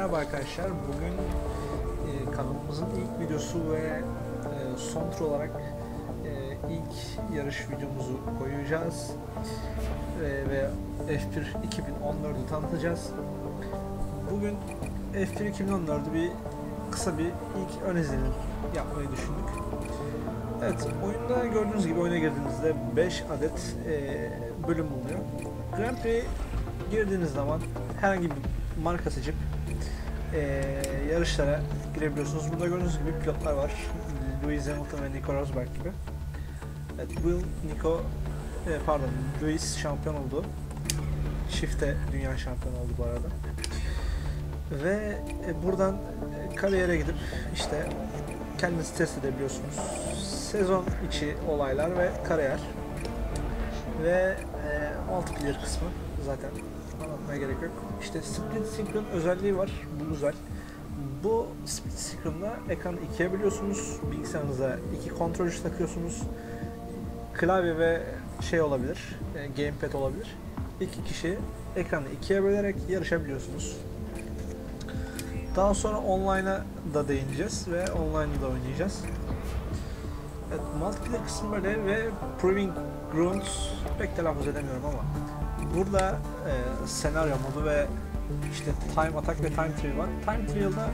Merhaba arkadaşlar. Bugün e, kanalımızın ilk videosu ve e, son olarak e, ilk yarış videomuzu koyacağız. E, ve F1 2014'ü tanıtacağız. Bugün F1 2014'ü bir kısa bir ilk ön izlenim yapmayı düşündük. Evet, oyunda gördüğünüz gibi oyuna girdiğinizde 5 adet e, bölüm bulunuyor. Grand Prix girdiğiniz zaman herhangi bir marka seçip e, yarışlara girebiliyorsunuz. Burada gördüğünüz gibi pilotlar var. Lewis Hamilton ve Nico Rosberg gibi. Evet, Will, Nico, e, pardon, Lewis şampiyon oldu. Çifte dünya şampiyonu oldu bu arada. Ve e, buradan e, kariyere gidip işte kendinizi test edebiliyorsunuz. Sezon içi olaylar ve kariyer. Ve e, multiplayer kısmı zaten anlatmaya gerek yok. İşte Split Screen özelliği var. Bu güzel. Bu Split Screen'da ekranı ikiye bölüyorsunuz. Bilgisayarınıza iki kontrolcü takıyorsunuz. Klavye ve şey olabilir, e, gamepad olabilir. İki kişi ekranı ikiye bölerek yarışabiliyorsunuz. Daha sonra online'a da değineceğiz ve online'da da oynayacağız. Evet, multiplayer kısmı böyle ve Proving Grounds pek telaffuz edemiyorum ama burada e, senaryo modu ve işte time attack ve time trial var. Time trial'da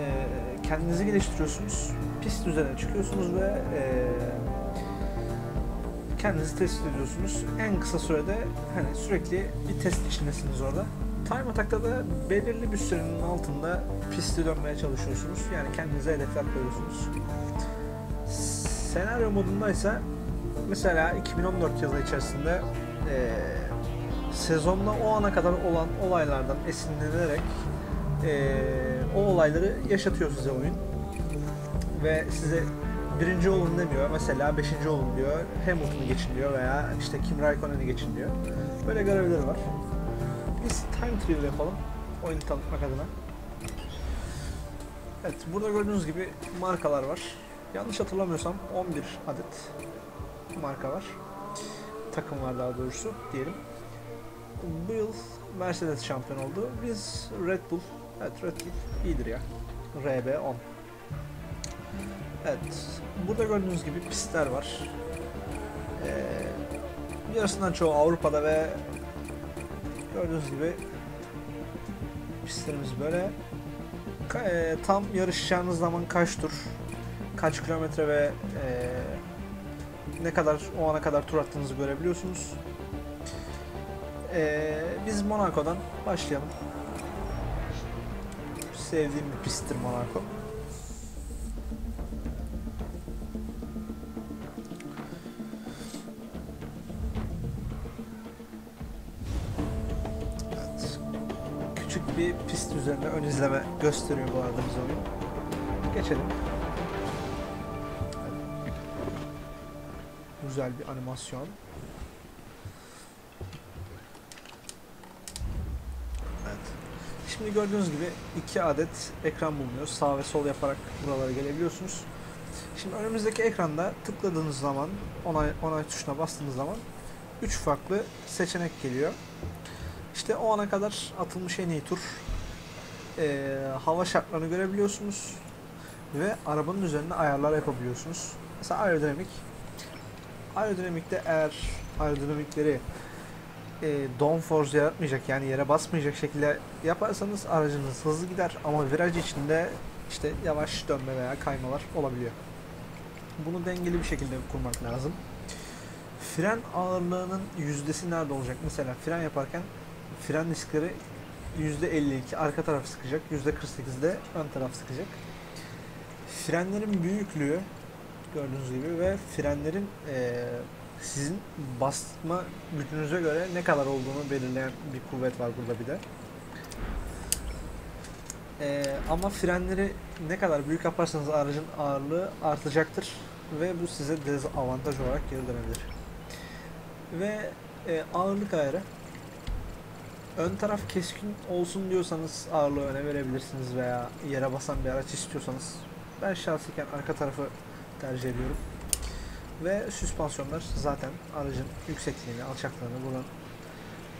e, kendinizi geliştiriyorsunuz, pist üzerine çıkıyorsunuz ve e, kendinizi test ediyorsunuz. En kısa sürede hani sürekli bir test içindesiniz orada. Time Attack'ta da belirli bir sürenin altında pisti dönmeye çalışıyorsunuz. Yani kendinize hedefler koyuyorsunuz. Senaryo modundaysa mesela 2014 yılı içerisinde e, sezonda o ana kadar olan olaylardan esinlenerek e, o olayları yaşatıyor size oyun. Ve size birinci olun demiyor. Mesela beşinci olun diyor. Hamilton'ı geçin diyor veya işte Kim Raikkonen'i geçin diyor. Böyle görevleri var. Biz time trial yapalım. Oyunu tanıtmak adına. Evet, burada gördüğünüz gibi markalar var. Yanlış hatırlamıyorsam 11 adet marka var. Takım var daha doğrusu diyelim. Bu yıl Mercedes şampiyon oldu. Biz Red Bull, evet Red Bull iyidir ya. RB10. Evet, burada gördüğünüz gibi pistler var. Ee, yarısından çoğu Avrupa'da ve gördüğünüz gibi pistlerimiz böyle. Ka- e, tam yarışacağınız zaman kaç tur, kaç kilometre ve e, ne kadar o ana kadar tur attığınızı görebiliyorsunuz. E, biz Monaco'dan başlayalım. Sevdiğim bir pisttir Monaco. Evet. Küçük bir pist üzerine ön izleme gösteriyor bu arada bize oyun. Geçelim. Güzel bir animasyon. Evet. Şimdi gördüğünüz gibi iki adet ekran bulunuyor. Sağ ve sol yaparak buralara gelebiliyorsunuz. Şimdi önümüzdeki ekranda tıkladığınız zaman, onay, onay tuşuna bastığınız zaman üç farklı seçenek geliyor. İşte o ana kadar atılmış en iyi tur, ee, hava şartlarını görebiliyorsunuz ve arabanın üzerinde ayarlar yapabiliyorsunuz. Mesela aerodinamik. Aerodinamikte eğer aerodinamikleri e, downforce yaratmayacak yani yere basmayacak şekilde yaparsanız aracınız hızlı gider ama viraj içinde işte yavaş dönme veya kaymalar olabiliyor. Bunu dengeli bir şekilde kurmak lazım. Fren ağırlığının yüzdesi nerede olacak? Mesela fren yaparken fren diskleri %52 arka taraf sıkacak, %48'de ön taraf sıkacak. Frenlerin büyüklüğü gördüğünüz gibi ve frenlerin eee, sizin basma gücünüze göre ne kadar olduğunu belirleyen bir kuvvet var burada bir de. Eee, ama frenleri ne kadar büyük yaparsanız aracın ağırlığı artacaktır ve bu size dezavantaj olarak geri dönebilir. Ve e, ağırlık ayarı ön taraf keskin olsun diyorsanız ağırlığı öne verebilirsiniz veya yere basan bir araç istiyorsanız ben şahsiken arka tarafı tercih ediyorum. Ve süspansiyonlar zaten aracın yüksekliğini, alçaklığını buradan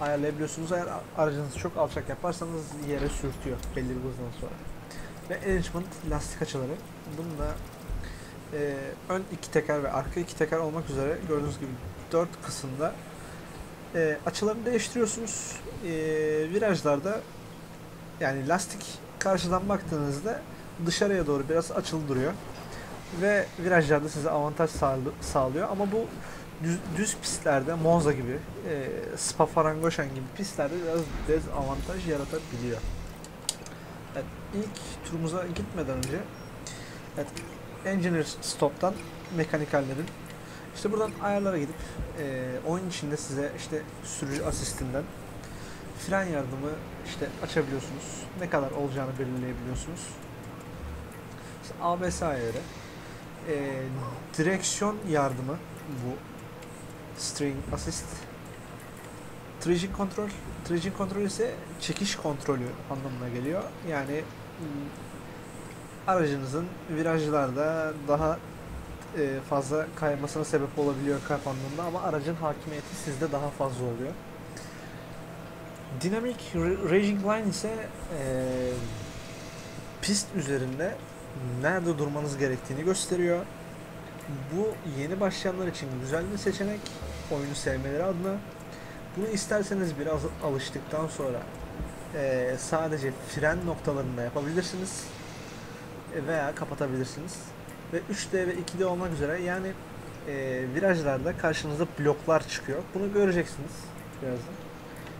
ayarlayabiliyorsunuz. Eğer aracınızı çok alçak yaparsanız yere sürtüyor belli bir hızdan sonra. Ve arrangement lastik açıları. Bunu da e, ön iki teker ve arka iki teker olmak üzere gördüğünüz gibi dört kısımda e, açılarını değiştiriyorsunuz. E, virajlarda yani lastik karşıdan baktığınızda dışarıya doğru biraz açılı duruyor. Ve virajlarda size avantaj sağlı- sağlıyor ama bu düz, düz pistlerde Monza gibi, e, Spa Francorchamps gibi pistlerde biraz dezavantaj yaratabiliyor. Evet, ilk turumuza gitmeden önce evet, Engineer Stop'tan mekanikallerin işte buradan ayarlara gidip e, oyun içinde size işte sürücü asistinden fren yardımı işte açabiliyorsunuz. Ne kadar olacağını belirleyebiliyorsunuz. İşte ABS ayarı, e, direksiyon yardımı bu string assist Traction kontrol. Traction kontrol ise çekiş kontrolü anlamına geliyor. Yani m, aracınızın virajlarda daha e, fazla kaymasına sebep olabiliyor kalp anlamında ama aracın hakimiyeti sizde daha fazla oluyor. Dynamic Ra- Raging Line ise e, pist üzerinde nerede durmanız gerektiğini gösteriyor. Bu yeni başlayanlar için güzel bir seçenek oyunu sevmeleri adına. Bunu isterseniz biraz alıştıktan sonra eee, sadece fren noktalarında yapabilirsiniz E, veya kapatabilirsiniz. Ve 3D ve 2D olmak üzere yani eee, virajlarda karşınıza bloklar çıkıyor. Bunu göreceksiniz birazdan.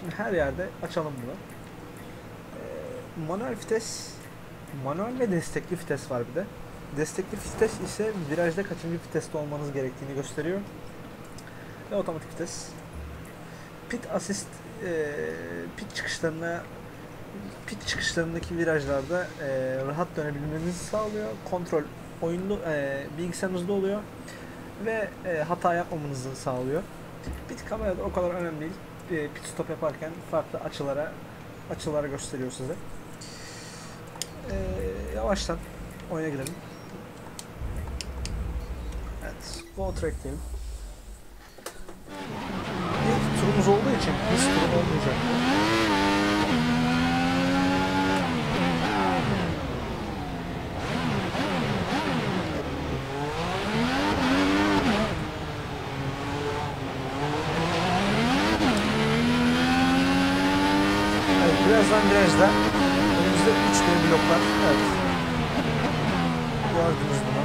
Şimdi her yerde açalım bunu. Eee, manuel vites, manuel ve destekli vites var bir de. Destekli vites ise virajda kaçıncı viteste olmanız gerektiğini gösteriyor. Ve otomatik vites. Pit assist e, pit çıkışlarına pit çıkışlarındaki virajlarda e, rahat dönebilmenizi sağlıyor. Kontrol oyunda e, bilgisayarınızda oluyor ve e, hata yapmamanızı sağlıyor. Pit kamerada o kadar önemli değil. Pit stop yaparken farklı açılara açılara gösteriyor size. E, yavaştan oyuna girelim. Evet, go track diyelim. İlk turumuz olduğu için hız turu olmayacak. Evet, birazdan virajda önümüzde 3D bloklar. Evet. Gördünüz bunu.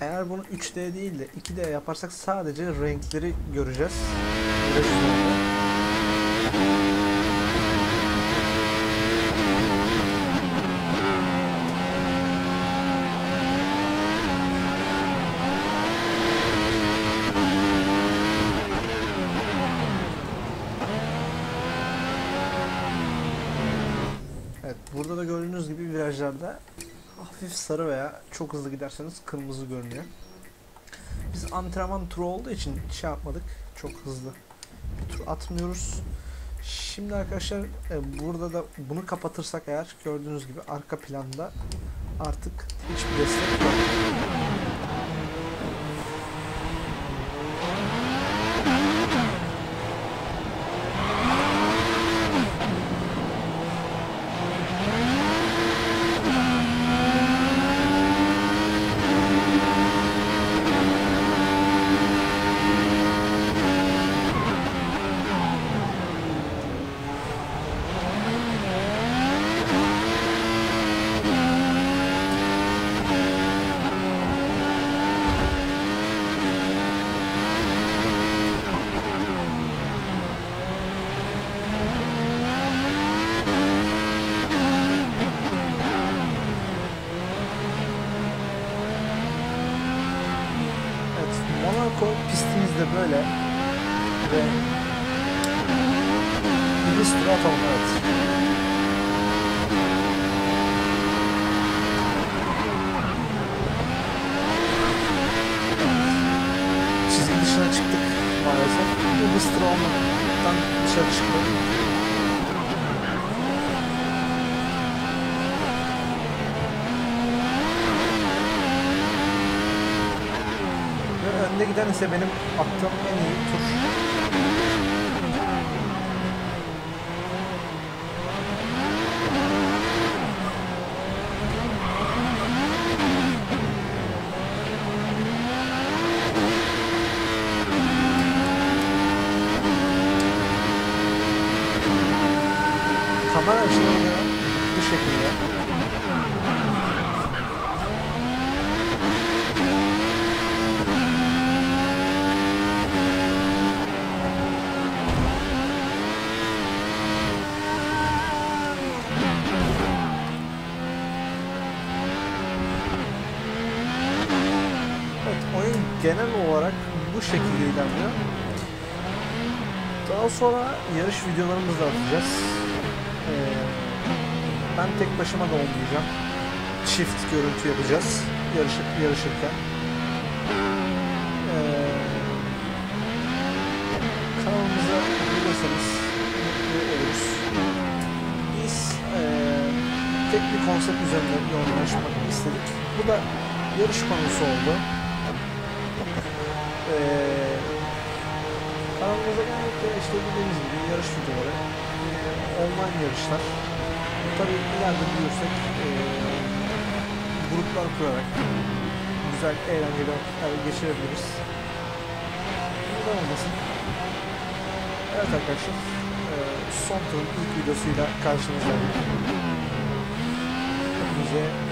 Eğer bunu 3D değil de 2D yaparsak sadece renkleri göreceğiz. Viraj üzerinde. Evet, burada da gördüğünüz gibi virajlarda hafif sarı veya çok hızlı giderseniz kırmızı görünüyor. Biz antrenman turu olduğu için şey yapmadık. Çok hızlı bir tur atmıyoruz. Şimdi arkadaşlar e, burada da bunu kapatırsak eğer gördüğünüz gibi arka planda artık hiçbir destek yok. Evet, Monaco böyle ve atalım evet. Çizgi dışına çıktık maalesef. Olmaktan dışarı çıktık. Önde giden ise benim attığım en iyi tur. Kamera açıları da bu şekilde. Evet, oyun genel olarak bu şekilde ilerliyor. Daha sonra yarış videolarımızı da atacağız. Ee, ben tek başıma da olmayacağım. Çift görüntü yapacağız yarış, yarışırken. Ee, kanalımıza bulursanız mutlu oluruz. Biz ee, tek bir konsept üzerinde yoğunlaşmak istedik. Bu da yarış konusu oldu. Ee, kanalımıza genellikle işte dediğimiz gibi yarış videoları, e, online yarışlar. Tabii ileride büyürsek e, gruplar kurarak güzel, eğlenceli vakitler geçirebiliriz. Neden olmasın? Evet arkadaşlar, e, son turun ilk videosuyla karşınızdayım. Hepinize